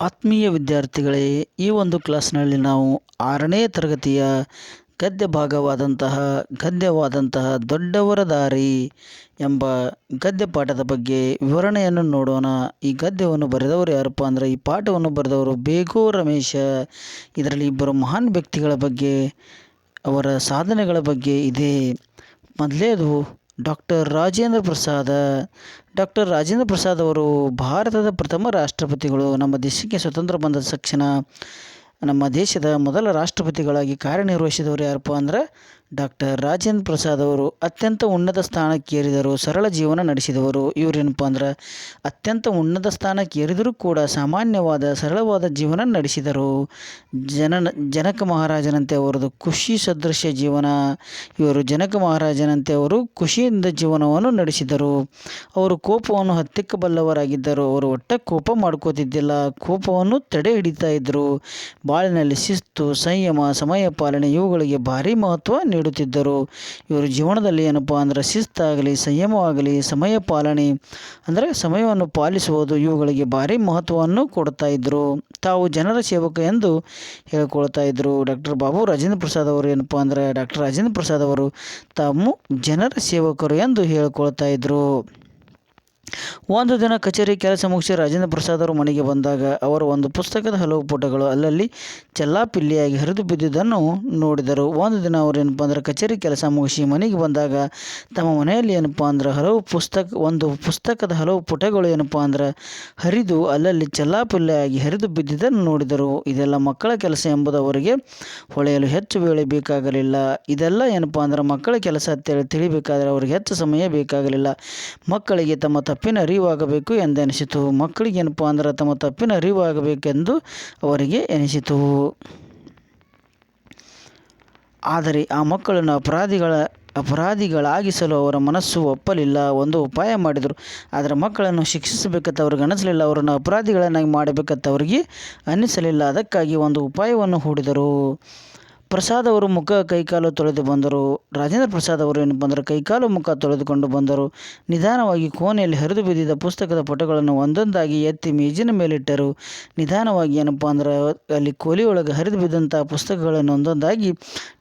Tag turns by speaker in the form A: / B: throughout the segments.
A: ಆತ್ಮೀಯ ವಿದ್ಯಾರ್ಥಿಗಳೇ, ಈ ಒಂದು ಕ್ಲಾಸ್ನಲ್ಲಿ ನಾವು ಆರನೇ ತರಗತಿಯ ಗದ್ಯ ಭಾಗವಾದಂತಹ ಗದ್ಯವಾದಂತಹ ದೊಡ್ಡವರ ದಾರಿ ಎಂಬ ಗದ್ಯ ಪಾಠದ ಬಗ್ಗೆ ವಿವರಣೆಯನ್ನು ನೋಡೋಣ. ಈ ಗದ್ಯವನ್ನು ಬರೆದವರು ಯಾರಪ್ಪ ಅಂದರೆ, ಈ ಪಾಠವನ್ನು ಬರೆದವರು ಬೇಗೋ, ರಮೇಶ, ಇದರಲ್ಲಿ ಇಬ್ಬರು ಮಹಾನ್ ವ್ಯಕ್ತಿಗಳ ಬಗ್ಗೆ, ಅವರ ಸಾಧನೆಗಳ ಬಗ್ಗೆ ಇದೆ. ಮೊದಲೇದು ಡಾಕ್ಟರ್ ರಾಜೇಂದ್ರ ಪ್ರಸಾದ. ಡಾಕ್ಟರ್ ರಾಜೇಂದ್ರ ಪ್ರಸಾದ್ ಅವರು ಭಾರತದ ಪ್ರಥಮ ರಾಷ್ಟ್ರಪತಿಗಳು. ನಮ್ಮ ದೇಶಕ್ಕೆ ಸ್ವತಂತ್ರ ಬಂದ ತಕ್ಷಣ ನಮ್ಮ ದೇಶದ ಮೊದಲ ರಾಷ್ಟ್ರಪತಿಗಳಾಗಿ ಕಾರ್ಯನಿರ್ವಹಿಸಿದವರು ಯಾರಪ್ಪ ಅಂದ್ರೆ ಡಾಕ್ಟರ್ ರಾಜೇಂದ್ರ ಪ್ರಸಾದ್ ಅವರು ಅತ್ಯಂತ ಉನ್ನತ ಸ್ಥಾನಕ್ಕೇರಿದರು ಸರಳ ಜೀವನ ನಡೆಸಿದವರು ಇವರೇನಪ್ಪ ಅಂದ್ರೆ, ಅತ್ಯಂತ ಉನ್ನತ ಸ್ಥಾನಕ್ಕೇರಿದರೂ ಕೂಡ ಸಾಮಾನ್ಯವಾದ, ಸರಳವಾದ ಜೀವನ ನಡೆಸಿದರು. ಜನನ, ಜನಕ ಮಹಾರಾಜನಂತೆ ಅವರದು ಖುಷಿ ಸದೃಶ ಜೀವನ. ಇವರು ಜನಕ ಮಹಾರಾಜನಂತೆ ಅವರು ಖುಷಿಯಿಂದ ಜೀವನವನ್ನು ನಡೆಸಿದರು. ಅವರು ಕೋಪವನ್ನು ಹತ್ತಿಕ್ಕಬಲ್ಲವರಾಗಿದ್ದರು. ಅವರು ಒಟ್ಟ ಕೋಪ ಮಾಡ್ಕೋತಿದ್ದಿಲ್ಲ. ಕೋಪವನ್ನು ತಡೆ ಹಿಡಿತಾ ಇದ್ದರು ಬಾಳಿನಲ್ಲಿ ಶಿಸ್ತು, ಸಂಯಮ, ಸಮಯ ಪಾಲನೆ, ಇವುಗಳಿಗೆ ಭಾರಿ ಮಹತ್ವ ನೀಡುತ್ತಿದ್ದರು. ಇವರು ಜೀವನದಲ್ಲಿ ಏನಪ್ಪ ಅಂದ್ರೆ ಶಿಸ್ತಾಗಲಿ, ಸಂಯಮವಾಗಲಿ, ಸಮಯ ಪಾಲನೆ ಅಂದರೆ ಸಮಯವನ್ನು ಪಾಲಿಸುವುದು ಇವುಗಳಿಗೆ ಭಾರಿ ಮಹತ್ವವನ್ನು ಕೊಡ್ತಾ ಇದ್ದರು ತಾವು ಜನರ ಸೇವಕ ಎಂದು ಹೇಳಿಕೊಳ್ತಾ ಇದ್ದರು ಡಾಕ್ಟರ್ ಬಾಬು ರಾಜೇಂದ್ರ ಪ್ರಸಾದ್ ಅವರು ಏನಪ್ಪ ಅಂದರೆ ಡಾಕ್ಟರ್ ರಾಜೇಂದ್ರ ಪ್ರಸಾದ್ ಅವರು ತಾವು ಜನರ ಸೇವಕರು ಎಂದು ಹೇಳಿಕೊಳ್ತಾ ಇದ್ದರು ಒಂದು ದಿನ ಕಚೇರಿ ಕೆಲಸ ಮುಗಿಸಿ ರಾಜೇಂದ್ರ ಪ್ರಸಾದ್ ಅವರು ಮನೆಗೆ ಬಂದಾಗ ಅವರು ಒಂದು ಪುಸ್ತಕದ ಹಲವು ಪುಟಗಳು ಅಲ್ಲಲ್ಲಿ ಚೆಲ್ಲಾಪಿಲ್ಲಿಯಾಗಿ ಹರಿದು ಬಿದ್ದಿದ್ದನ್ನು ನೋಡಿದರು. ಒಂದು ದಿನ ಅವರು ಏನಪ್ಪ ಅಂದ್ರೆ ಕಚೇರಿ ಕೆಲಸ ಮುಗಿಸಿ ಮನೆಗೆ ಬಂದಾಗ ತಮ್ಮ ಮನೆಯಲ್ಲಿ ಏನಪ್ಪ ಅಂದ್ರೆ ಹಲವು ಪುಸ್ತಕ, ಒಂದು ಪುಸ್ತಕದ ಹಲವು ಪುಟಗಳು ಏನಪ್ಪ ಅಂದ್ರೆ ಹರಿದು ಅಲ್ಲಲ್ಲಿ ಚೆಲ್ಲಾಪಿಲ್ಲಿಯಾಗಿ ಹರಿದು ಬಿದ್ದಿದ್ದನ್ನು ನೋಡಿದರು. ಇದೆಲ್ಲ ಮಕ್ಕಳ ಕೆಲಸ ಎಂಬುದು ಅವರಿಗೆ ಹೊಳೆಯಲು ಹೆಚ್ಚು ವೇಳೆ ಬೇಕಾಗಲಿಲ್ಲ. ಇದೆಲ್ಲ ಏನಪ್ಪ ಅಂದ್ರೆ ಮಕ್ಕಳ ಕೆಲಸ ಅಂತೇಳಿ ತಿಳಿಬೇಕಾದರೆ ಅವ್ರಿಗೆ ಹೆಚ್ಚು ಸಮಯ ಬೇಕಾಗಲಿಲ್ಲ. ಮಕ್ಕಳಿಗೆ ತಮ್ಮ ತಪ್ಪಿನ ಅರಿವಾಗಬೇಕು ಎಂದೆನಿಸಿತು ಮಕ್ಕಳಿಗೆ ಏನಪ್ಪ ಅಂದ್ರೆ ತಮ್ಮ ತಪ್ಪಿನ ಅರಿವಾಗಬೇಕೆಂದು ಅವರಿಗೆ ಎನಿಸಿತು. ಆದರೆ ಆ ಮಕ್ಕಳನ್ನು ಅಪರಾಧಿಗಳ, ಅಪರಾಧಿಗಳಾಗಿಸಲು ಅವರ ಮನಸ್ಸು ಒಪ್ಪಲಿಲ್ಲ. ಒಂದು ಉಪಾಯ ಮಾಡಿದರು. ಆದರೆ ಮಕ್ಕಳನ್ನು ಶಿಕ್ಷಿಸಬೇಕಂತ ಅವ್ರಿಗೆ ಅನಿಸಲಿಲ್ಲ. ಅವರನ್ನು ಅಪರಾಧಿಗಳನ್ನಾಗಿ ಮಾಡಬೇಕಂತ ಅವರಿಗೆ ಅನ್ನಿಸಲಿಲ್ಲ ಅದಕ್ಕಾಗಿ ಒಂದು ಉಪಾಯವನ್ನು ಹೂಡಿದರು. ಪ್ರಸಾದ್ ಅವರು ಮುಖ ಕೈಕಾಲು ತೊಳೆದು ಬಂದರು. ರಾಜೇಂದ್ರ ಪ್ರಸಾದ್ ಅವರು ಏನಪ್ಪ ಅಂದರೆ ಕೈಕಾಲು ಮುಖ ತೊಳೆದುಕೊಂಡು ಬಂದರು. ನಿಧಾನವಾಗಿ ಕೋಣೆಯಲ್ಲಿ ಹರಿದು ಬಿದ್ದಿದ್ದ ಪುಸ್ತಕದ ಪುಟಗಳನ್ನು ಒಂದೊಂದಾಗಿ ಎತ್ತಿ ಮೇಜಿನ ಮೇಲಿಟ್ಟರು. ನಿಧಾನವಾಗಿ ಏನಪ್ಪ ಅಂದ್ರೆ ಅಲ್ಲಿ ಕೋಲಿಯೊಳಗೆ ಹರಿದು ಬಿದ್ದಂಥ ಪುಸ್ತಕಗಳನ್ನು ಒಂದೊಂದಾಗಿ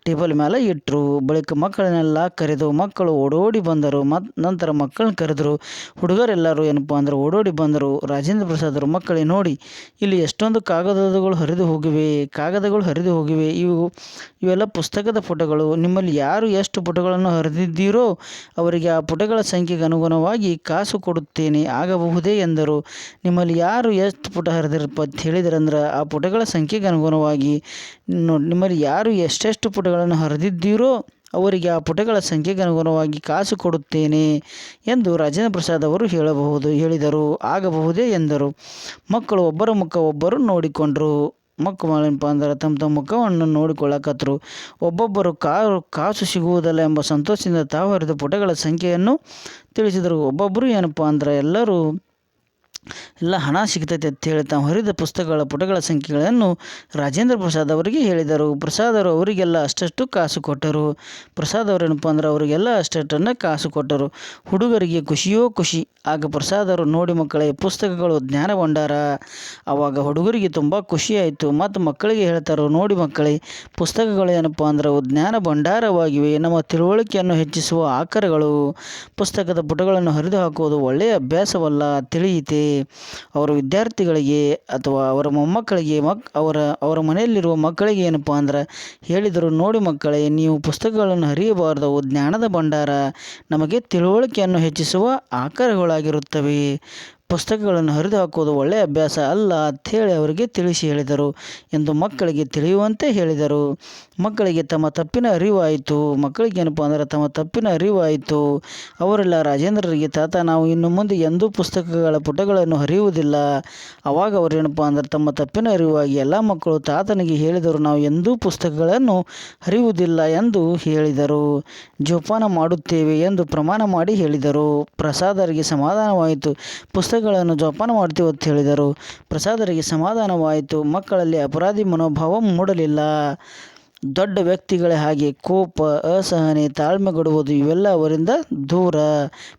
A: ಟೇಬಲ್ ಮೇಲೆ ಇಟ್ಟರು. ಬಳಿಕ ಮಕ್ಕಳನ್ನೆಲ್ಲ ಕರೆದು ಮಕ್ಕಳು ಓಡೋಡಿ ಬಂದರು. ಮತ್ತು ನಂತರ ಮಕ್ಕಳನ್ನ ಕರೆದರು. ಹುಡುಗರೆಲ್ಲರೂ ಏನಪ್ಪ ಅಂದ್ರೆ ಓಡೋಡಿ ಬಂದರು. ರಾಜೇಂದ್ರ ಪ್ರಸಾದ್ ಅವರು ಮಕ್ಕಳೇ ನೋಡಿ, ಇಲ್ಲಿ ಎಷ್ಟೊಂದು ಕಾಗದಗಳು ಹರಿದು ಹೋಗಿವೆ, ಕಾಗದಗಳು ಹರಿದು ಹೋಗಿವೆ. ಇವು ಇವೆಲ್ಲ ಪುಸ್ತಕದ ಪುಟಗಳು. ನಿಮ್ಮಲ್ಲಿ ಯಾರು ಎಷ್ಟು ಪುಟಗಳನ್ನು ಹರಿದಿದ್ದೀರೋ ಅವರಿಗೆ ಆ ಪುಟಗಳ ಸಂಖ್ಯೆಗೆ ಅನುಗುಣವಾಗಿ ಕಾಸು ಕೊಡುತ್ತೇನೆ ಆಗಬಹುದೇ ಎಂದರು. ನಿಮ್ಮಲ್ಲಿ ಯಾರು ಎಷ್ಟು ಪುಟ ಹರಿದಿರಪ್ಪ ಅಂತ ಹೇಳಿದ್ರಂದ್ರೆ ಆ ಪುಟಗಳ ಸಂಖ್ಯೆಗೆ ಅನುಗುಣವಾಗಿ ನಿಮ್ಮಲ್ಲಿ ಯಾರು ಎಷ್ಟೆಷ್ಟು ಪುಟಗಳನ್ನು ಹರಿದಿದ್ದೀರೋ ಅವರಿಗೆ ಆ ಪುಟಗಳ ಸಂಖ್ಯೆಗೆ ಅನುಗುಣವಾಗಿ ಕಾಸು ಕೊಡುತ್ತೇನೆ ಎಂದು ರಾಜೇಂದ್ರ ಪ್ರಸಾದ್ ಅವರು ಹೇಳಬಹುದು, ಹೇಳಿದರು. ಆಗಬಹುದೇ ಎಂದರು. ಮಕ್ಕಳು ಒಬ್ಬರ ಮುಖ ಒಬ್ಬರು ನೋಡಿಕೊಂಡರು. ಮಕ್ಕಳು ಏನಪ್ಪ ಅಂದ್ರೆ ತಮ್ಮ ತಮ್ಮ ಮುಖವನ್ನು ನೋಡಿಕೊಳ್ಳಕತ್ತರು ಒಬ್ಬೊಬ್ಬರು ಕಾರು ಕಾಸು ಸಿಗುವುದಿಲ್ಲ ಎಂಬ ಸಂತೋಷದಿಂದ ತಾವು ಹರಿದ ಪುಟಗಳ ಸಂಖ್ಯೆಯನ್ನು ತಿಳಿಸಿದರು. ಒಬ್ಬೊಬ್ಬರು ಏನಪ್ಪ ಅಂದ್ರೆ ಎಲ್ಲರೂ ಎಲ್ಲ ಹಣ ಸಿಗ್ತೈತೆ ಅಂತ ಹೇಳಿ ತಾವು ಹರಿದ ಪುಸ್ತಕಗಳ ಪುಟಗಳ ಸಂಖ್ಯೆಗಳನ್ನು ರಾಜೇಂದ್ರ ಪ್ರಸಾದ್ ಅವರಿಗೆ ಹೇಳಿದರು. ಪ್ರಸಾದ್ ಅವರು ಅವರಿಗೆಲ್ಲ ಅಷ್ಟಷ್ಟು ಕಾಸು ಕೊಟ್ಟರು. ಪ್ರಸಾದ್ ಅವರು ಏನಪ್ಪ ಅಂದ್ರೆ ಅವರಿಗೆಲ್ಲ ಅಷ್ಟಷ್ಟನ್ನು ಕಾಸು ಕೊಟ್ಟರು. ಹುಡುಗರಿಗೆ ಖುಷಿಯೋ ಖುಷಿ. ಆಗ ಪ್ರಸಾದ್ ಅವರು, ನೋಡಿ ಮಕ್ಕಳೇ, ಪುಸ್ತಕಗಳು ಜ್ಞಾನ ಭಂಡಾರ. ಆವಾಗ ಹುಡುಗರಿಗೆ ತುಂಬ ಖುಷಿಯಾಯಿತು ಮತ್ತು ಮಕ್ಕಳಿಗೆ ಹೇಳ್ತಾರೋ, ನೋಡಿ ಮಕ್ಕಳೇ, ಪುಸ್ತಕಗಳು ಏನಪ್ಪ ಅಂದ್ರೆ ಅವು ಜ್ಞಾನ ಭಂಡಾರವಾಗಿವೆ. ನಮ್ಮ ತಿಳುವಳಿಕೆಯನ್ನು ಹೆಚ್ಚಿಸುವ ಆಕಾರಗಳು. ಪುಸ್ತಕದ ಪುಟಗಳನ್ನು ಹರಿದು ಹಾಕುವುದು ಒಳ್ಳೆಯ ಅಭ್ಯಾಸವಲ್ಲ, ತಿಳಿಯಿತೆ. ಅವರ ವಿದ್ಯಾರ್ಥಿಗಳಿಗೆ ಅಥವಾ ಅವರ ಮೊಮ್ಮಕ್ಕಳಿಗೆ, ಮಕ್, ಅವರ ಅವರ ಮನೆಯಲ್ಲಿರುವ ಮಕ್ಕಳಿಗೆ ಏನಪ್ಪ ಅಂದ್ರೆ ಹೇಳಿದರು, ನೋಡಿ ಮಕ್ಕಳೇ, ನೀವು ಪುಸ್ತಕಗಳನ್ನು ಹರಿಯಬಾರದು ಜ್ಞಾನದ ಭಂಡಾರ. ನಮಗೆ ತಿಳುವಳಿಕೆಯನ್ನು ಹೆಚ್ಚಿಸುವ ಆಕಾರಗಳಾಗಿರುತ್ತವೆ. ಪುಸ್ತಕಗಳನ್ನು ಹರಿದು ಹಾಕುವುದು ಒಳ್ಳೆಯ ಅಭ್ಯಾಸ ಅಲ್ಲ ಅಂಥೇಳಿ ಅವರಿಗೆ ತಿಳಿಸಿ ಹೇಳಿದರು ಎಂದು ಮಕ್ಕಳಿಗೆ ತಿಳಿಯುವಂತೆ ಹೇಳಿದರು. ಮಕ್ಕಳಿಗೆ ತಮ್ಮ ತಪ್ಪಿನ ಅರಿವಾಯಿತು. ಮಕ್ಕಳಿಗೆ ಏನಪ್ಪ ಅಂದರೆ ತಮ್ಮ ತಪ್ಪಿನ ಅರಿವಾಯಿತು. ಅವರೆಲ್ಲ ರಾಜೇಂದ್ರರಿಗೆ, ತಾತ, ನಾವು ಇನ್ನು ಮುಂದೆ ಎಂದೂ ಪುಸ್ತಕಗಳ ಪುಟಗಳನ್ನು ಹರಿಯುವುದಿಲ್ಲ. ಅವಾಗ ಅವರು ಏನಪ್ಪ ಅಂದ್ರೆ ತಮ್ಮ ತಪ್ಪಿನ ಅರಿವಾಗಿ ಎಲ್ಲ ಮಕ್ಕಳು ತಾತನಿಗೆ ಹೇಳಿದರು. ನಾವು ಎಂದೂ ಪುಸ್ತಕಗಳನ್ನು ಹರಿಯುವುದಿಲ್ಲ ಎಂದು ಹೇಳಿದರು. ಜೋಪಾನ ಮಾಡುತ್ತೇವೆ ಎಂದು ಪ್ರಮಾಣ ಮಾಡಿ ಹೇಳಿದರು. ಪ್ರಸಾದರಿಗೆ ಸಮಾಧಾನವಾಯಿತು. ಪುಸ್ತಕಗಳನ್ನು ಜೋಪಾನ ಮಾಡ್ತೀವಿ ಅಂತ ಹೇಳಿದರು. ಪ್ರಸಾದರಿಗೆ ಸಮಾಧಾನವಾಯಿತು. ಮಕ್ಕಳಲ್ಲಿ ಅಪರಾಧಿ ಮನೋಭಾವ ಮೂಡಲಿಲ್ಲ. ದೊಡ್ಡ ವ್ಯಕ್ತಿಗಳ ಹಾಗೆ ಕೋಪ, ಅಸಹನೆ, ತಾಳ್ಮೆಗೊಡುವುದು ಇವೆಲ್ಲ ಅವರಿಂದ ದೂರ.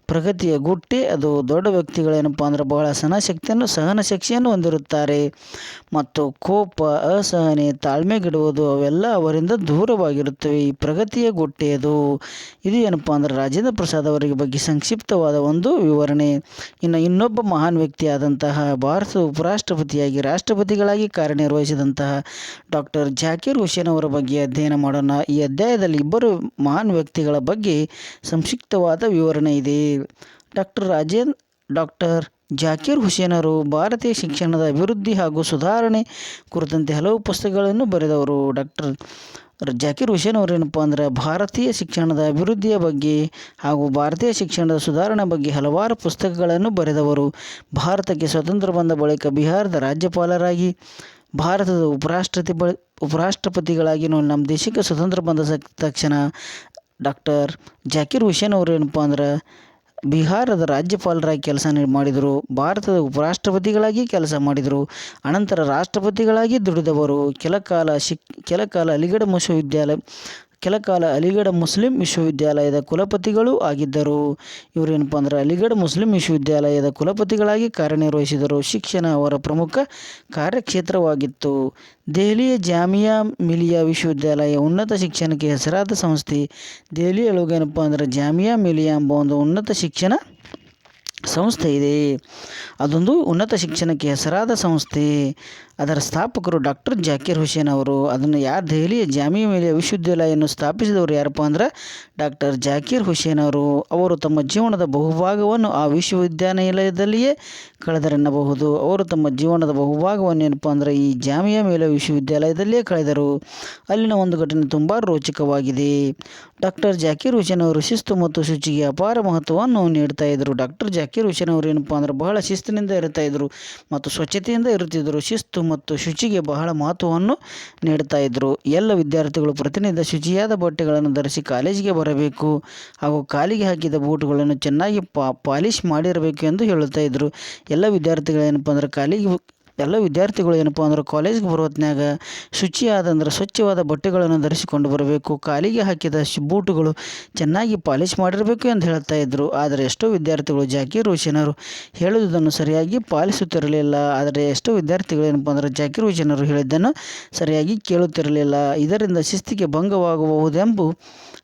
A: ಪ್ರಗತಿಯ ಗುಟ್ಟಿ, ಅದು ದೊಡ್ಡ ವ್ಯಕ್ತಿಗಳೇನಪ್ಪ ಅಂದ್ರೆ ಬಹಳ ಸಹನ ಶಕ್ತಿಯನ್ನು ಸಹನ ಶಕ್ತಿಯನ್ನು ಹೊಂದಿರುತ್ತಾರೆ. ಮತ್ತು ಕೋಪ, ಅಸಹನೆ, ತಾಳ್ಮೆಗಿಡುವುದು ಅವೆಲ್ಲ ಅವರಿಂದ ದೂರವಾಗಿರುತ್ತವೆ. ಈ ಪ್ರಗತಿಯ ಗುಟ್ಟೆ ಅದು. ಇದು ಏನಪ್ಪ ಅಂದ್ರೆ ರಾಜೇಂದ್ರ ಪ್ರಸಾದ್ ಅವರಿಗೆ ಬಗ್ಗೆ ಸಂಕ್ಷಿಪ್ತವಾದ ಒಂದು ವಿವರಣೆ. ಇನ್ನು ಇನ್ನೊಬ್ಬ ಮಹಾನ್ ವ್ಯಕ್ತಿಯಾದಂತಹ ಭಾರತದ ಉಪರಾಷ್ಟ್ರಪತಿಯಾಗಿ, ರಾಷ್ಟ್ರಪತಿಗಳಾಗಿ ಕಾರ್ಯನಿರ್ವಹಿಸಿದಂತಹ ಡಾಕ್ಟರ್ ಜಾಕಿರ್ ಹುಸೇನ್ ಅವರ ಬಗ್ಗೆ ಅಧ್ಯಯನ ಮಾಡೋಣ. ಈ ಅಧ್ಯಾಯದಲ್ಲಿ ಇಬ್ಬರು ಮಹಾನ್ ವ್ಯಕ್ತಿಗಳ ಬಗ್ಗೆ ಸಂಕ್ಷಿಪ್ತವಾದ ವಿವರಣೆ ಇದೆ. ಡಾಕ್ಟರ್ ರಾಜೇಂದ್ರ ಡಾಕ್ಟರ್ ಜಾಕೀರ್ ಹುಸೇನರು ಭಾರತೀಯ ಶಿಕ್ಷಣದ ಅಭಿವೃದ್ಧಿ ಹಾಗೂ ಸುಧಾರಣೆ ಕುರಿತಂತೆ ಹಲವು ಪುಸ್ತಕಗಳನ್ನು ಬರೆದವರು. ಡಾಕ್ಟರ್ ಜಾಕೀರ್ ಹುಸೇನ್ ಅವರೇನಪ್ಪ ಅಂದ್ರೆ ಭಾರತೀಯ ಶಿಕ್ಷಣದ ಅಭಿವೃದ್ಧಿಯ ಬಗ್ಗೆ ಹಾಗೂ ಭಾರತೀಯ ಶಿಕ್ಷಣದ ಸುಧಾರಣೆ ಬಗ್ಗೆ ಹಲವಾರು ಪುಸ್ತಕಗಳನ್ನು ಬರೆದವರು. ಭಾರತಕ್ಕೆ ಸ್ವತಂತ್ರ ಬಂದ ಬಳಿಕ ಬಿಹಾರದ ರಾಜ್ಯಪಾಲರಾಗಿ, ಭಾರತದ ಉಪರಾಷ್ಟ್ರಪತಿ ಬ ಉಪರಾಷ್ಟ್ರಪತಿಗಳಾಗಿ ನಮ್ಮ ದೇಶಕ್ಕೆ ಸ್ವತಂತ್ರ ಬಂದ ತಕ್ಷಣ ಡಾಕ್ಟರ್ ಜಾಕಿರ್ ಹುಸೇನ್ ಅವರು ಏನಪ್ಪ ಅಂದ್ರೆ ಬಿಹಾರದ ರಾಜ್ಯಪಾಲರಾಗಿ ಕೆಲಸ ಮಾಡಿದರು, ಭಾರತದ ಉಪರಾಷ್ಟ್ರಪತಿಗಳಾಗಿ ಕೆಲಸ ಮಾಡಿದರು, ಅನಂತರ ರಾಷ್ಟ್ರಪತಿಗಳಾಗಿ ದುಡಿದವರು. ಕೆಲಕಾಲ ಶಿಕ್ ಕೆಲಕಾಲ ಅಲಿಗಢ ವಿಶ್ವವಿದ್ಯಾಲಯ ಕೆಲಕಾಲ ಅಲಿಗಢ ಮುಸ್ಲಿಂ ವಿಶ್ವವಿದ್ಯಾಲಯದ ಕುಲಪತಿಗಳೂ ಆಗಿದ್ದರು. ಇವರೇನಪ್ಪ ಅಂದರೆ ಅಲಿಗಢ ಮುಸ್ಲಿಂ ವಿಶ್ವವಿದ್ಯಾಲಯದ ಕುಲಪತಿಗಳಾಗಿ ಕಾರ್ಯನಿರ್ವಹಿಸಿದರು. ಶಿಕ್ಷಣ ಅವರ ಪ್ರಮುಖ ಕಾರ್ಯಕ್ಷೇತ್ರವಾಗಿತ್ತು. ದೆಹಲಿಯ ಜಾಮಿಯಾ ಮಿಲಿಯಾ ವಿಶ್ವವಿದ್ಯಾಲಯ ಉನ್ನತ ಶಿಕ್ಷಣಕ್ಕೆ ಹೆಸರಾದ ಸಂಸ್ಥೆ. ದೆಹಲಿಯೊಳಗೇನಪ್ಪ ಅಂದರೆ ಜಾಮಿಯಾ ಮಿಲಿಯಾ ಎಂಬ ಒಂದು ಉನ್ನತ ಶಿಕ್ಷಣ ಸಂಸ್ಥೆ ಇದೆ. ಅದೊಂದು ಉನ್ನತ ಶಿಕ್ಷಣಕ್ಕೆ ಹೆಸರಾದ ಸಂಸ್ಥೆ. ಅದರ ಸ್ಥಾಪಕರು ಡಾಕ್ಟರ್ ಜಾಕಿರ್ ಹುಸೇನ್ ಅವರು. ಅದನ್ನು ಯಾರು ದೆಹಲಿಯ ಜಾಮಿಯಾ ಮೇಲೆ ವಿಶ್ವವಿದ್ಯಾಲಯವನ್ನು ಸ್ಥಾಪಿಸಿದವರು ಯಾರಪ್ಪ ಅಂದ್ರೆ ಡಾಕ್ಟರ್ ಜಾಕೀರ್ ಹುಸೇನ್ ಅವರು. ಅವರು ತಮ್ಮ ಜೀವನದ ಬಹುಭಾಗವನ್ನು ಆ ವಿಶ್ವವಿದ್ಯಾನಿಲಯದಲ್ಲಿಯೇ ಕಳೆದರೆನ್ನಬಹುದು. ಅವರು ತಮ್ಮ ಜೀವನದ ಬಹುಭಾಗವನ್ನು ಏನಪ್ಪ ಅಂದ್ರೆ ಈ ಜಾಮಿಯಾ ಮೇಲೆ ವಿಶ್ವವಿದ್ಯಾಲಯದಲ್ಲಿಯೇ ಕಳೆದರು. ಅಲ್ಲಿನ ಒಂದು ಘಟನೆ ತುಂಬ ರೋಚಕವಾಗಿದೆ. ಡಾಕ್ಟರ್ ಜಾಕಿರ್ ಹುಸೇನ್ ಅವರು ಶಿಸ್ತು ಮತ್ತು ಶುಚಿಗೆ ಅಪಾರ ಮಹತ್ವವನ್ನು ನೀಡ್ತಾ ಇದ್ದರು. ಡಾಕ್ಟರ್ ಜಾಕಿರ್ ಹುಸೇನ್ ಅವರು ಏನಪ್ಪ ಅಂದ್ರೆ ಬಹಳ ಶಿಸ್ತಿನಿಂದ ಇರ್ತಾ ಇದ್ದರು ಮತ್ತು ಸ್ವಚ್ಛತೆಯಿಂದ ಇರುತ್ತಿದ್ದರು. ಶಿಸ್ತು ಮತ್ತು ಶುಚಿಗೆ ಬಹಳ ಮಹತ್ವವನ್ನು ನೀಡ್ತಾ ಇದ್ದರು ಎಲ್ಲ ವಿದ್ಯಾರ್ಥಿಗಳು ಪ್ರತಿನಿತ್ಯ ಶುಚಿಯಾದ ಬಟ್ಟೆಗಳನ್ನು ಧರಿಸಿ ಕಾಲೇಜಿಗೆ ಬರಬೇಕು ಹಾಗೂ ಕಾಲಿಗೆ ಹಾಕಿದ ಬೂಟುಗಳನ್ನು ಚೆನ್ನಾಗಿ ಪಾಲಿಶ್ ಮಾಡಿರಬೇಕು ಎಂದು ಹೇಳುತ್ತಾ ಇದ್ದರು ಎಲ್ಲ ವಿದ್ಯಾರ್ಥಿಗಳು ಏನಪ್ಪ ಅಂದ್ರೆ ಕಾಲಿಗೆ ಎಲ್ಲ ವಿದ್ಯಾರ್ಥಿಗಳು ಏನಪ್ಪ ಅಂದ್ರೆ ಕಾಲೇಜ್ಗೆ ಬರೋ ಹೊತ್ನ್ಯಾಗ ಶುಚಿಯಾದಂದ್ರೆ ಸ್ವಚ್ಛವಾದ ಬಟ್ಟೆಗಳನ್ನು ಧರಿಸಿಕೊಂಡು ಬರಬೇಕು. ಕಾಲಿಗೆ ಹಾಕಿದ ಬೂಟುಗಳು ಚೆನ್ನಾಗಿ ಪಾಲಿಶ್ ಮಾಡಿರಬೇಕು ಎಂದು ಹೇಳ್ತಾ ಇದ್ದರು ಆದರೆ ಎಷ್ಟೋ ವಿದ್ಯಾರ್ಥಿಗಳು ಜಾಕೀರ್ ಹುಸೇನರು ಹೇಳುವುದನ್ನು ಸರಿಯಾಗಿ ಪಾಲಿಸುತ್ತಿರಲಿಲ್ಲ. ಆದರೆ ಎಷ್ಟೋ ವಿದ್ಯಾರ್ಥಿಗಳು ಏನಪ್ಪ ಅಂದ್ರೆ ಜಾಕೀರ್ ಹುಸೇನರು ಹೇಳಿದ್ದನ್ನು ಸರಿಯಾಗಿ ಕೇಳುತ್ತಿರಲಿಲ್ಲ. ಇದರಿಂದ ಶಿಸ್ತಿಗೆ ಭಂಗವಾಗಬಹುದೆಂಬು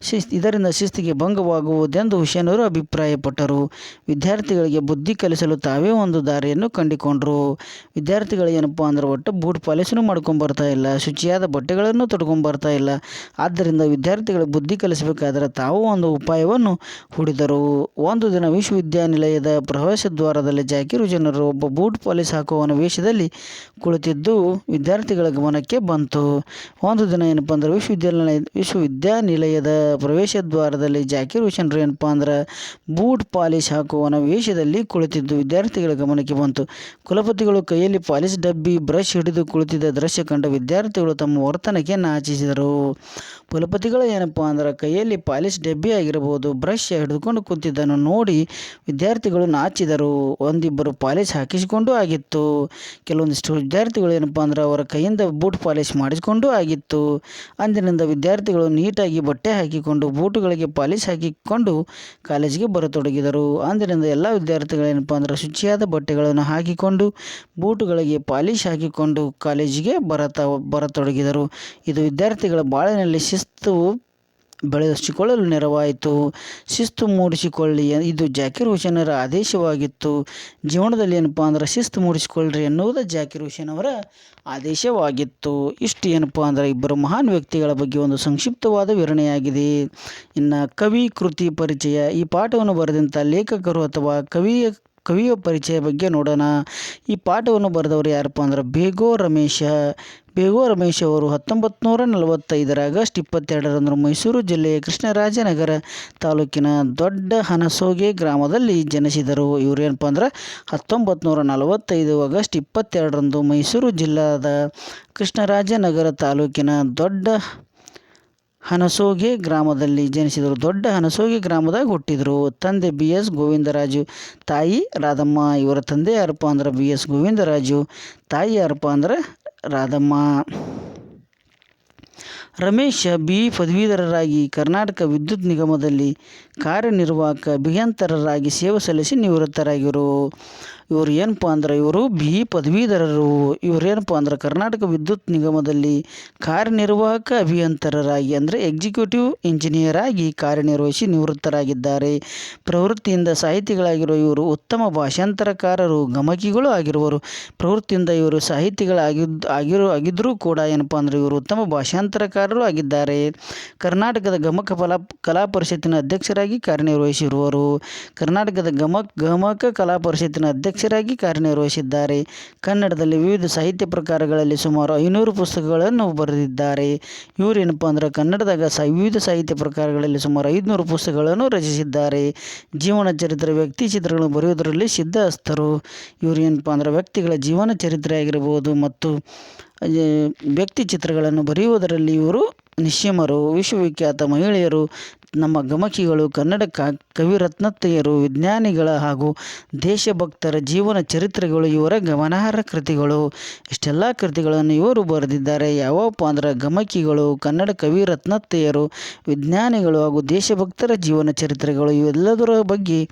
A: ಶಿಸ್ ಇದರಿಂದ ಶಿಸ್ತಿಗೆ ಭಂಗವಾಗುವುದೆಂದು ಹುಸೇನರು ಅಭಿಪ್ರಾಯಪಟ್ಟರು. ವಿದ್ಯಾರ್ಥಿಗಳಿಗೆ ಬುದ್ಧಿ ಕಲಿಸಲು ತಾವೇ ಒಂದು ದಾರಿಯನ್ನು ಕಂಡುಕೊಂಡರು. ವಿದ್ಯಾರ್ಥಿಗಳು ಏನಪ್ಪ ಅಂದ್ರೆ ಒಟ್ಟು ಬೂಟ್ ಪಾಲಿಸನ್ನು ಮಾಡ್ಕೊಂಬರ್ತಾ ಇಲ್ಲ, ಶುಚಿಯಾದ ಬಟ್ಟೆಗಳನ್ನು ತೊಡ್ಕೊಂಬರ್ತಾ ಇಲ್ಲ. ಆದ್ದರಿಂದ ವಿದ್ಯಾರ್ಥಿಗಳು ಬುದ್ಧಿ ಕಲಿಸಬೇಕಾದ್ರೆ ತಾವು ಒಂದು ಉಪಾಯವನ್ನು ಹೂಡಿದರು. ಒಂದು ದಿನ ವಿಶ್ವವಿದ್ಯಾನಿಲಯದ ಪ್ರವೇಶ ದ್ವಾರದಲ್ಲಿ ಜಾಕಿರು ಜನರು ಒಬ್ಬ ಬೂಟ್ ಪಾಲಿಸ್ ಹಾಕುವವನ ವೇಷದಲ್ಲಿ ಕುಳಿತಿದ್ದು ವಿದ್ಯಾರ್ಥಿಗಳ ಗಮನಕ್ಕೆ ಬಂತು. ಒಂದು ದಿನ ಏನಪ್ಪ ಅಂದ್ರೆ ವಿಶ್ವವಿದ್ಯಾನಿಲಯ, ವಿಶ್ವವಿದ್ಯಾನಿಲಯದ ಪ್ರವೇಶ ದ್ವಾರದಲ್ಲಿ ಜಾಕಿರು ಜನರು ಏನಪ್ಪ ಅಂದ್ರೆ ಬೂಟ್ ಪಾಲಿಶ್ ಹಾಕುವವನ ವೇಷದಲ್ಲಿ ಕುಳಿತಿದ್ದು ವಿದ್ಯಾರ್ಥಿಗಳ ಗಮನಕ್ಕೆ ಬಂತು. ಕುಲಪತಿಗಳು ಕೈಯಲ್ಲಿ ಪಾಲಿಶ್ ಡಬ್ಬಿ ಬ್ರಷ್ ಹಿಡಿದು ಕುಳಿತಿದ್ದ ದೃಶ್ಯ ಕಂಡ ವಿದ್ಯಾರ್ಥಿಗಳು ತಮ್ಮ ವರ್ತನಕ್ಕೆ ನಾಚಿಸಿದರು. ಕುಲಪತಿಗಳು ಏನಪ್ಪ ಅಂದ್ರೆ ಕೈಯಲ್ಲಿ ಪಾಲಿಶ್ ಡಬ್ಬಿ ಆಗಿರಬಹುದು ಬ್ರಷ್ ಹಿಡಿದುಕೊಂಡು ಕುಂತಿದ್ದನ್ನು ನೋಡಿ ವಿದ್ಯಾರ್ಥಿಗಳು ನಾಚಿದರು. ಒಂದಿಬ್ಬರು ಪಾಲಿಶ್ ಹಾಕಿಸಿಕೊಂಡು ಆಗಿತ್ತು. ಕೆಲವೊಂದಿಷ್ಟು ವಿದ್ಯಾರ್ಥಿಗಳು ಏನಪ್ಪ ಅಂದ್ರೆ ಅವರ ಕೈಯಿಂದ ಬೂಟ್ ಪಾಲಿಶ್ ಮಾಡಿಸಿಕೊಂಡು ಆಗಿತ್ತು. ಅಂದಿನಿಂದ ವಿದ್ಯಾರ್ಥಿಗಳು ನೀಟಾಗಿ ಬಟ್ಟೆ ಹಾಕಿಕೊಂಡು ಬೂಟುಗಳಿಗೆ ಪಾಲಿಶ್ ಹಾಕಿಕೊಂಡು ಕಾಲೇಜಿಗೆ ಬರತೊಡಗಿದರು. ಅಂದಿನಿಂದ ಎಲ್ಲ ವಿದ್ಯಾರ್ಥಿಗಳು ಏನಪ್ಪ ಅಂದ್ರೆ ಶುಚಿಯಾದ ಬಟ್ಟೆಗಳನ್ನು ಹಾಕಿಕೊಂಡು ಬೂಟುಗಳಿಗೆ ಪಾಲಿಶ್ ಹಾಕಿಕೊಂಡು ಕಾಲೇಜಿಗೆ ಬರತ ಬರತೊಡಗಿದರು. ಇದು ವಿದ್ಯಾರ್ಥಿಗಳ ಬಾಳಿನಲ್ಲಿ ಶಿಸ್ತು ಬೆಳೆಸಿಕೊಳ್ಳಲು ನೆರವಾಯಿತು. ಶಿಸ್ತು ಮೂಡಿಸಿಕೊಳ್ಳಿ ಇದು ಜಾಕಿರ್ ಹುಸೇನರ ಆದೇಶವಾಗಿತ್ತು. ಜೀವನದಲ್ಲಿ ಏನಪ್ಪ ಅಂದ್ರೆ ಶಿಸ್ತು ಮೂಡಿಸಿಕೊಳ್ಳ್ರಿ ಎನ್ನುವುದು ಜಾಕಿರ್ ಹುಸೇನ್ ಅವರ ಆದೇಶವಾಗಿತ್ತು. ಇಷ್ಟು ಏನಪ್ಪ ಅಂದ್ರೆ ಇಬ್ಬರು ಮಹಾನ್ ವ್ಯಕ್ತಿಗಳ ಬಗ್ಗೆ ಒಂದು ಸಂಕ್ಷಿಪ್ತವಾದ ವಿವರಣೆಯಾಗಿದೆ. ಇನ್ನು ಕವಿ ಕೃತಿ ಪರಿಚಯ. ಈ ಪಾಠವನ್ನು ಬರೆದಂಥ ಲೇಖಕರು ಅಥವಾ ಕವಿಯ ಕವಿಯ ಪರಿಚಯ ಬಗ್ಗೆ ನೋಡೋಣ. ಈ ಪಾಠವನ್ನು ಬರೆದವರು ಯಾರಪ್ಪ ಅಂದ್ರೆ ಬೇಗೋ ರಮೇಶ. ಬೇಗೋ ರಮೇಶ್ ಅವರು ಹತ್ತೊಂಬತ್ತು ನೂರ ನಲವತ್ತೈದರ ಆಗಸ್ಟ್ ಇಪ್ಪತ್ತೆರಡರಂದು ಮೈಸೂರು ಜಿಲ್ಲೆಯ ಕೃಷ್ಣರಾಜನಗರ ತಾಲೂಕಿನ ದೊಡ್ಡ ಹನಸೋಗೆ ಗ್ರಾಮದಲ್ಲಿ ಜನಿಸಿದರು. ಇವರು ಏನಪ್ಪ ಅಂದ್ರೆ ಹತ್ತೊಂಬತ್ತು ನೂರ ನಲವತ್ತೈದು ಆಗಸ್ಟ್ ಇಪ್ಪತ್ತೆರಡರಂದು ಮೈಸೂರು ಜಿಲ್ಲಾದ ಕೃಷ್ಣರಾಜನಗರ ತಾಲೂಕಿನ ದೊಡ್ಡ ಹನಸೋಗೆ ಗ್ರಾಮದಲ್ಲಿ ಜನಿಸಿದರು. ದೊಡ್ಡ ಹನಸೋಗೆ ಗ್ರಾಮದಾಗ ಹುಟ್ಟಿದರು. ತಂದೆ ಬಿ ಎಸ್ ಗೋವಿಂದರಾಜು, ತಾಯಿ ರಾಧಮ್ಮ, ಇವರ ತಂದೆ ಯಾರಪ್ಪ ಅಂದ್ರೆ ಬಿ ಎಸ್ ಗೋವಿಂದರಾಜು ತಾಯಿ ಯಾರಪ್ಪ ಅಂದ್ರೆ ರಾಧಮ್ಮ. ರಮೇಶ್ ಬಿ. ಇ ಪದವೀಧರರಾಗಿ ಕರ್ನಾಟಕ ವಿದ್ಯುತ್ ನಿಗಮದಲ್ಲಿ ಕಾರ್ಯನಿರ್ವಾಹಕ ಅಭಿಯಂತರರಾಗಿ ಸೇವೆ ಸಲ್ಲಿಸಿ ನಿವೃತ್ತರಾಗಿರು. ಇವರು ಏನಪ್ಪ ಅಂದ್ರೆ ಇವರು ಬಿ. ಇ ಪದವೀಧರರು ಇವರೇನಪ್ಪ ಅಂದ್ರೆ ಕರ್ನಾಟಕ ವಿದ್ಯುತ್ ನಿಗಮದಲ್ಲಿ ಕಾರ್ಯನಿರ್ವಾಹಕ ಅಭಿಯಂತರರಾಗಿ ಅಂದರೆ ಎಕ್ಸಿಕ್ಯೂಟಿವ್ ಇಂಜಿನಿಯರ್ ಆಗಿ ಕಾರ್ಯನಿರ್ವಹಿಸಿ ನಿವೃತ್ತರಾಗಿದ್ದಾರೆ. ಪ್ರವೃತ್ತಿಯಿಂದ ಸಾಹಿತಿಗಳಾಗಿರುವ ಇವರು ಉತ್ತಮ ಭಾಷಾಂತರಕಾರರು, ಗಮಕಿಗಳು ಆಗಿರುವರು. ಪ್ರವೃತ್ತಿಯಿಂದ ಇವರು ಸಾಹಿತಿಗಳಾಗಿದ್ದು ಆಗಿರೋ ಆಗಿದ್ದರೂ ಕೂಡ ಏನಪ್ಪ ಅಂದರೆ ಇವರು ಉತ್ತಮ ಭಾಷಾಂತರಕಾರರು ಆಗಿದ್ದಾರೆ. ಕರ್ನಾಟಕದ ಗಮಕ ಫಲ, ಕಲಾ ಪರಿಷತ್ತಿನ ಅಧ್ಯಕ್ಷರಾಗಿ ಕಾರ್ಯನಿರ್ವಹಿಸಿರುವರು ಕರ್ನಾಟಕದ ಗಮಕ ಗಮಕ ಕಲಾ ಪರಿಷತ್ತಿನ ಅಧ್ಯಕ್ಷರಾಗಿ ಕಾರ್ಯನಿರ್ವಹಿಸಿದ್ದಾರೆ. ಕನ್ನಡದಲ್ಲಿ ವಿವಿಧ ಸಾಹಿತ್ಯ ಪ್ರಕಾರಗಳಲ್ಲಿ ಸುಮಾರು ಐನೂರು ಪುಸ್ತಕಗಳನ್ನು ಬರೆದಿದ್ದಾರೆ. ಇವರೇನಪ್ಪ ಅಂದರೆ ಕನ್ನಡದಾಗ ವಿವಿಧ ಸಾಹಿತ್ಯ ಪ್ರಕಾರಗಳಲ್ಲಿ ಸುಮಾರು ಐದುನೂರು ಪುಸ್ತಕಗಳನ್ನು ರಚಿಸಿದ್ದಾರೆ. ಜೀವನ ಚರಿತ್ರೆ ವ್ಯಕ್ತಿ ಚಿತ್ರಗಳನ್ನು ಬರೆಯುವುದರಲ್ಲಿ ಸಿದ್ಧಹಸ್ತರು. ಇವರು ಏನಪ್ಪ ಅಂದ್ರೆ ವ್ಯಕ್ತಿಗಳ ಜೀವನ ಚರಿತ್ರೆ ಆಗಿರಬಹುದು ಮತ್ತು ವ್ಯಕ್ತಿ ಚಿತ್ರಗಳನ್ನು ಬರೆಯುವುದರಲ್ಲಿ ಇವರು ನಿಶ್ಯಮರು ವಿಶ್ವವಿಖ್ಯಾತ ಮಹಿಳೆಯರು, ನಮ್ಮ ಗಮಕಿಗಳು ಕನ್ನಡ ಕವಿರತ್ನತ್ತೆಯರು ವಿಜ್ಞಾನಿಗಳ ಹಾಗೂ ದೇಶಭಕ್ತರ ಜೀವನ ಚರಿತ್ರೆಗಳು, ಇವರ ಗಮನಾರ್ಹ ಕೃತಿಗಳು. ಇಷ್ಟೆಲ್ಲ ಕೃತಿಗಳನ್ನು ಇವರು ಬರೆದಿದ್ದಾರೆ. ಯಾವಪ್ಪ ಅಂದ್ರೆ ಗಮಕಿಗಳು, ಕನ್ನಡ ಕವಿರತ್ನತೆಯರು, ವಿಜ್ಞಾನಿಗಳು ಹಾಗೂ ದೇಶಭಕ್ತರ ಜೀವನ ಚರಿತ್ರೆಗಳು, ಇವೆಲ್ಲದರ ಬಗ್ಗೆ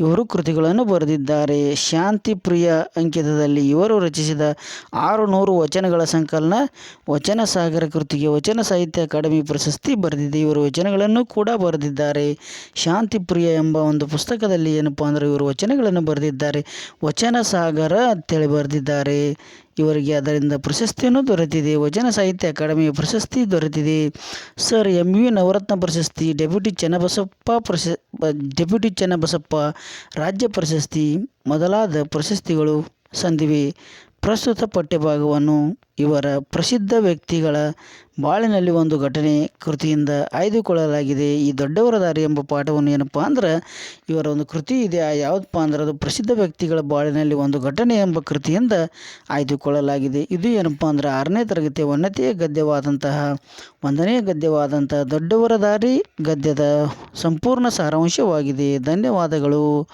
A: ಇವರು ಕೃತಿಗಳನ್ನು ಬರೆದಿದ್ದಾರೆ. ಶಾಂತಿ ಪ್ರಿಯ ಅಂಕಿತದಲ್ಲಿ ಇವರು ರಚಿಸಿದ ಆರು ನೂರು ವಚನಗಳ ಸಂಕಲನ ವಚನ ಸಾಗರ ಕೃತಿಗೆ ವಚನ ಸಾಹಿತ್ಯ ಅಕಾಡೆಮಿ ಪ್ರಶಸ್ತಿ ಬರೆದಿದೆ. ಇವರು ವಚನಗಳನ್ನು ಕೂಡ ಬರೆದಿದ್ದಾರೆ. ಶಾಂತಿ ಪ್ರಿಯ ಎಂಬ ಒಂದು ಪುಸ್ತಕದಲ್ಲಿ ಏನಪ್ಪ ಅಂದರೆ ಇವರು ವಚನಗಳನ್ನು ಬರೆದಿದ್ದಾರೆ. ವಚನ ಸಾಗರ ಅಂತೇಳಿ ಬರೆದಿದ್ದಾರೆ. ಇವರಿಗೆ ಅದರಿಂದ ಪ್ರಶಸ್ತಿಯನ್ನು ದೊರೆತಿದೆ. ವಚನ ಸಾಹಿತ್ಯ ಅಕಾಡೆಮಿ ಪ್ರಶಸ್ತಿ ದೊರೆತಿದೆ. ಸರ್ ಎಂ ವಿ ನವರತ್ನ ಪ್ರಶಸ್ತಿ, ಡೆಪ್ಯೂಟಿ ಚನ್ನಬಸಪ್ಪ ಪ್ರಶ ಡೆಪ್ಯೂಟಿ ಚನ್ನಬಸಪ್ಪ, ರಾಜ್ಯ ಪ್ರಶಸ್ತಿ, ಮೊದಲಾದ ಪ್ರಶಸ್ತಿಗಳು ಸಂದಿವೆ. ಪ್ರಸ್ತುತ ಪಠ್ಯಭಾಗವನ್ನು ಇವರ ಪ್ರಸಿದ್ಧ ವ್ಯಕ್ತಿಗಳ ಬಾಳಿನಲ್ಲಿ ಒಂದು ಘಟನೆ ಕೃತಿಯಿಂದ ಆಯ್ದುಕೊಳ್ಳಲಾಗಿದೆ. ಈ ದೊಡ್ಡವರ ದಾರಿ ಎಂಬ ಪಾಠವನ್ನು ಏನಪ್ಪ ಅಂದ್ರೆ, ಇವರ ಒಂದು ಕೃತಿ ಇದೆ. ಯಾವುದಪ್ಪ ಅಂದ್ರೆ, ಅದು ಪ್ರಸಿದ್ಧ ವ್ಯಕ್ತಿಗಳ ಬಾಳಿನಲ್ಲಿ ಒಂದು ಘಟನೆ ಎಂಬ ಕೃತಿಯಿಂದ ಆಯ್ದುಕೊಳ್ಳಲಾಗಿದೆ. ಇದು ಏನಪ್ಪ ಅಂದ್ರೆ, ಆರನೇ ತರಗತಿಯ ಉನ್ನತಿಯ ಗದ್ಯವಾದಂತಹ ಒಂದನೇ ಗದ್ಯವಾದಂತಹ ದೊಡ್ಡವರ ದಾರಿ ಗದ್ಯದ ಸಂಪೂರ್ಣ ಸಾರಾಂಶವಾಗಿದೆ. ಧನ್ಯವಾದಗಳು.